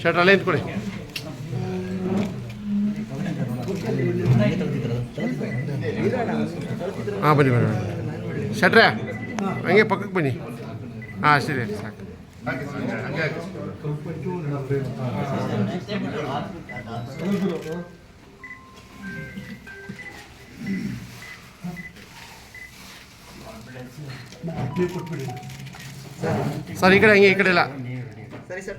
Shirt ಅಲ್ಲೇ ನಿಂತ್ಕೊಳ್ಳಿ ಹಾಂ ಬನ್ನಿ ಬನ್ನಿ ಬನ್ನಿ ಶಟ್ರೆ ಹಂಗೆ ಪಕ್ಕಕ್ಕೆ ಬನ್ನಿ ಹಾಂ ಸರಿ ಸಾಕು ಸರ್ ಈ ಕಡೆ ಹಂಗೆ ಈ ಕಡೆ ಇಲ್ಲ ಸರಿ ಸರ್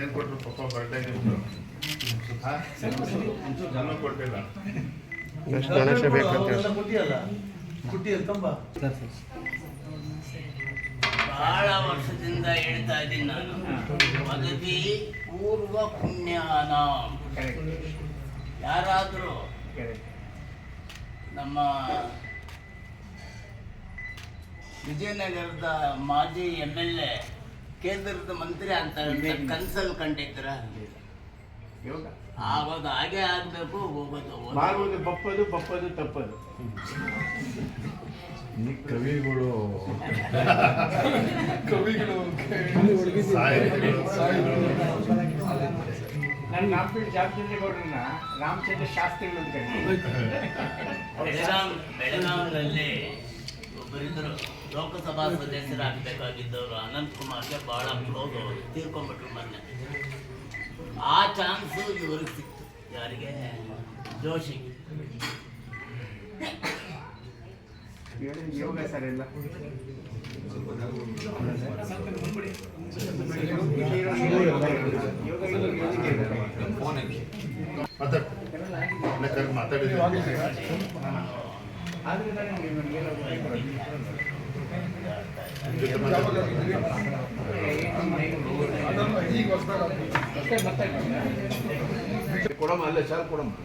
ಏನ್ ಕೊಟ್ಟರು ಪಾಪ ಕೊಟ್ಟಿಲ್ಲ. ನೆಕ್ಸ್ಟ್ ಗಣೇಶ ಬೇಕಂತ? ಕಂಬ ಬಹಳ ವರ್ಷದಿಂದ ಹೇಳ್ತಾ ಇದ್ದೀನಿ ನಾನು. ಪದವಿ ಪೂರ್ವ ಪುಣ್ಯಾನ. ಯಾರಾದರೂ ನಮ್ಮ ವಿಜಯನಗರದ ಮಾಜಿ ಎಂ ಎಲ್ ಎ ಕೇಂದ್ರದ ಮಂತ್ರಿ ಅಂತ ಕನ್ಸಲ್ ಕಂಡಿದ್ರ? ಆವಾಗ ಹಾಗೆ ಆಗ್ಬೇಕು ಹೋಗೋದು. ಮಾಡುವುದು ಬಪ್ಪದು ಬಪ್ಪದು ತಪ್ಪದು. ಕವಿಗಳು. ನನ್ನ ನಾಲ್ಕು ಜಾಗದಲ್ಲಿ ಗೌಡ್ರನ್ನ ರಾಮಚಂದ್ರ ಶಾಸ್ತ್ರಿಗಳು ಅಂತ ಕರೀತಾರೆ. ಒಬ್ಬರಿದ್ದರು. ಲೋಕಸಭಾ ಸದಸ್ಯರಾಗಬೇಕಾಗಿದ್ದವರು ಅನಂತ್ ಕುಮಾರ್ಗೆ ಬಹಳ ಕ್ಲೋಸ್ ಅವರು. ತೀರ್ಕೊಂಡ್ಬಿಟ್ರು ಮೊನ್ನೆ. ಆ ಚಾನ್ಸು ಇವ್ರಿಗೆ ಸಿಕ್ತು. ಯಾರಿಗೆ? ಜೋಶಿ. ಯೋಗ ಸರ್ ಎಲ್ಲ ಮಾತಾಡ್ ಕರ್ ಮಾತಾಡಿದ್ವಿ ಆದ್ರಿಂದ ನಿಮ್ಗೆ ನನಗೇನೋ ಜೊತೆ ಮಾತಾಡಿ. ಕೊಡಮ್ಮ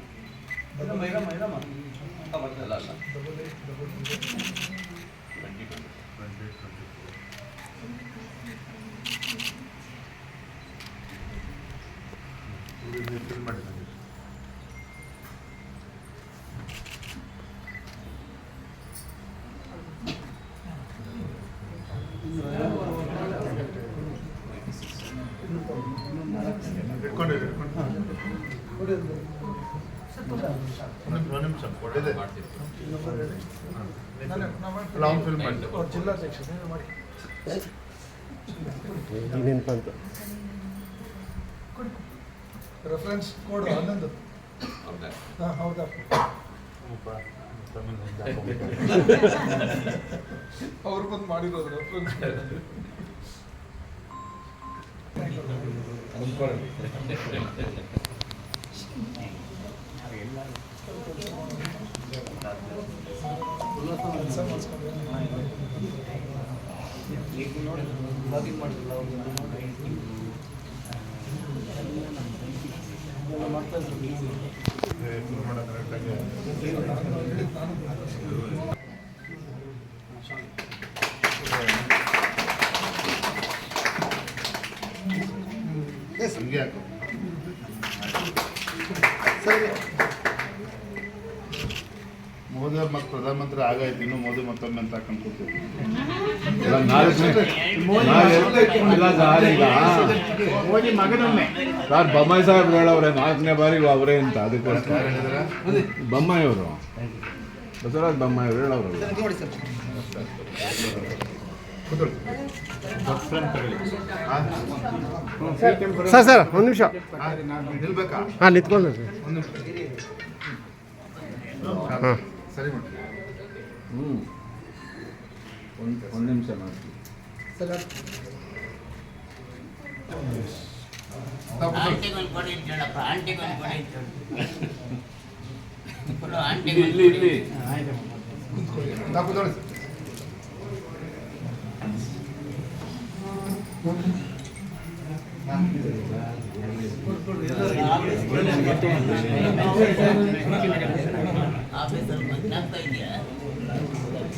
ನೆನಪಂತ ರೆಫರೆನ್ಸ್ ಕೋಡ್ ಹನ್ನೊಂದು ಹಾಂ ಹೌದಾ ಅವ್ರು ಬಂದು ಮಾಡಿರೋದು ರೆಫರೆನ್ಸ್ ಹಂಗೆ ಹಾಕು ಮೋದಿ ಅವ್ರು ಮತ್ತೆ ಪ್ರಧಾನಮಂತ್ರಿ ಆಗಾಯ್ತು ಇನ್ನು ಮೋದಿ ಮತ್ತೊಮ್ಮೆ ಅಂತ ಹಾಕೊಂಡು ಇಲ್ಲ ಸರ್ ಸರ್ ಬೊಮ್ಮಾಯಿ ಸಾಹೇಬ್ರು ಹೇಳವ್ರೆ ನಾಲ್ಕನೇ ಬಾರಿ ಅವರೇ ಅಂತ ಅದಕ್ಕೋಸ್ಕರ. ಬೊಮ್ಮಾಯಿ ಅವರು. ಬಸವರಾಜ್ ಬೊಮ್ಮಾಯಿ ಅವರು ಹೇಳವ್ರು. ಸರ್ ಸರ್ ಸರ್ ಒಂದು ನಿಮಿಷ. ಹಾ? ನಿಂತ್ಕೊಂಡು ಸರ್. ಒಂದು ನಿಮಿಷ ಹಾಂ ಸರಿ ಹ್ಞೂ ಒಂದು ಒಂದು ನಿಮಿಷ ಮಾಡ್ತೀವಿ ಆಂಟಿಗೊಂದು ಕೊಡಿ ಅಂತ ಹೇಳಪ್ಪ ಆಂಟಿಗೊಂದು ಕೊಡಿ ಅಂತ ಹೇಳು. ಕೊಡು, ಆಂಟಿಗೊಂದು ಇಲ್ಲಿ ಇಲ್ಲಿ ಕೊಡಿ. ನಾವು ಕೂತ್ಕೊಳ್ಳಿ. ಆಫೀಸಲ್ಲಿ ಮಧ್ಯಾಹ್ನ ಇದೆಯಾ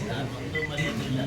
ನಾನು ಒಂದು ಮರೆಯೋದಿಲ್ಲ